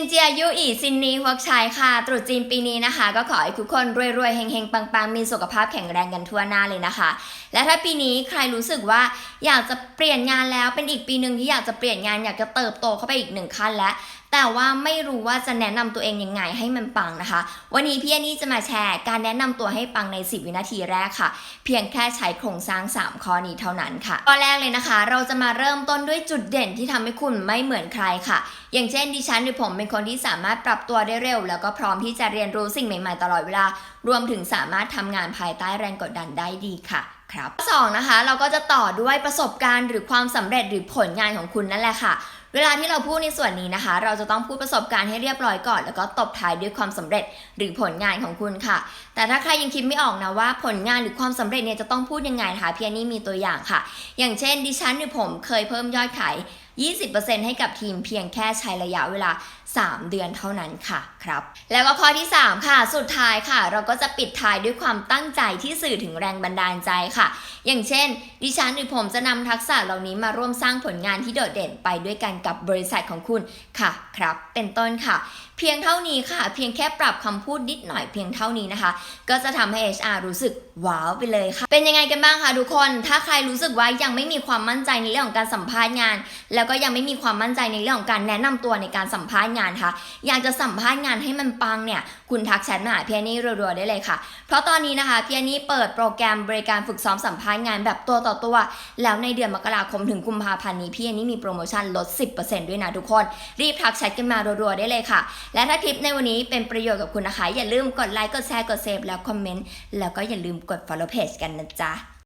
นเจียยุอีซินนีฮวกชัยค่ะ ตรุษจีนปีนี้นะคะ ก็ขอให้ทุกคนรวยๆเฮงๆ ปังๆ มีสุขภาพแข็งแรงกันทั่วหน้าเลยนะคะ และถ้าปีนี้ใครรู้สึกว่าอยากจะเปลี่ยนงานแล้วเป็นอีกปีหนึ่งที่อยากจะเปลี่ยนงานอยากจะเติบโตเข้าไปอีกหนึ่งขั้นแล้วแต่ว่าไม่รู้ว่าจะแนะนำตัวเองยังไงให้มันปังนะคะ วันนี้พี่อันนี่จะมาแชร์การแนะนำตัวให้ปังใน 10 วินาทีแรกค่ะ เพียงแค่ใช้โครงสร้าง 3 ข้อนี้เท่านั้นค่ะข้อแรกเลยนะคะ เราจะมาเริ่มต้นด้วยจุดเด่นที่ทำให้คุณไม่เหมือนใครค่ะ อย่างเช่นดิฉันหรือผมเป็นคนที่สามารถปรับตัวได้เร็ว แล้วก็พร้อมที่จะเรียนรู้สิ่งใหม่ๆตลอดเวลา รวมถึงสามารถทำงานภายใต้แรงกดดันได้ดีค่ะครับสองนะคะ เราก็จะต่อด้วยประสบการณ์หรือความสำเร็จหรือผลงานของคุณนั่นแหละค่ะเวลาที่เราพูดในส่วนนี้นะคะ เราจะต้องพูดประสบการณ์ให้เรียบร้อยก่อน แล้วก็ตบท้ายด้วยความสำเร็จหรือผลงานของคุณค่ะ แต่ถ้าใครยังคิดไม่ออกนะว่าผลงานหรือความสำเร็จเนี่ยจะต้องพูดยังไงนะคะพี่อันนี่มีตัวอย่างค่ะ อย่างเช่น ดิฉันหรือผมเคยเพิ่มยอดขาย 20%ให้กับทีมเพียงแค่ใช้ระยะเวลา 3 เดือนเท่านั้นค่ะครับ แล้วก็ข้อที่ 3 ค่ะ สุดท้ายค่ะ เราก็จะปิดท้ายด้วยความตั้งใจที่สื่อถึงแรงบันดาลใจค่ะ อย่างเช่น ดิฉันหรือผมจะนำทักษะเหล่านี้มาร่วมสร้างผลงานที่โดดเด่นไปด้วยกันกับบริษัทของคุณค่ะครับ เป็นต้นค่ะ เพียงเท่านี้ค่ะ เพียงแค่ปรับคำพูดนิดหน่อยเพียงเท่านี้นะคะ ก็จะทำให้ HR รู้สึกว้าวไปเลยค่ะ เป็นยังไงกันบ้างคะทุกคน ถ้าใครรู้สึกว่ายังไม่มีความมั่นใจในเรื่องของการสัมภาษณ์งาน แล้วก็ยังไม่มีความมั่นใจในเรื่องของการแนะนำตัวในการสัมภาษณ์งานค่ะ อยากจะสัมภาษณ์งานให้มันปังเนี่ย คุณทักแชทมาหาพี่นี่รัวๆได้เลยค่ะ เพราะตอนนี้นะคะพี่นี่เปิดโปรแกรมบริการฝึกซ้อมสัมภาษณ์งานแบบตัวต่อตัว แล้วในเดือนมกราคมถึงกุมภาพันธ์นี้พี่นนี่มีโปรโมชั่นลด10%ด้วยนะทุกคน รีบทักแชทกันมารัวๆได้เลยค่ะ และถ้าคลิปในวันนี้เป็นประโยชน์กับคุณนะคะ อย่าลืมกดไลค์กดแชร์กดเซฟแล้วคอมเมนต์แล้วก็อย่าลืมกด follow page กันนะจ๊ะ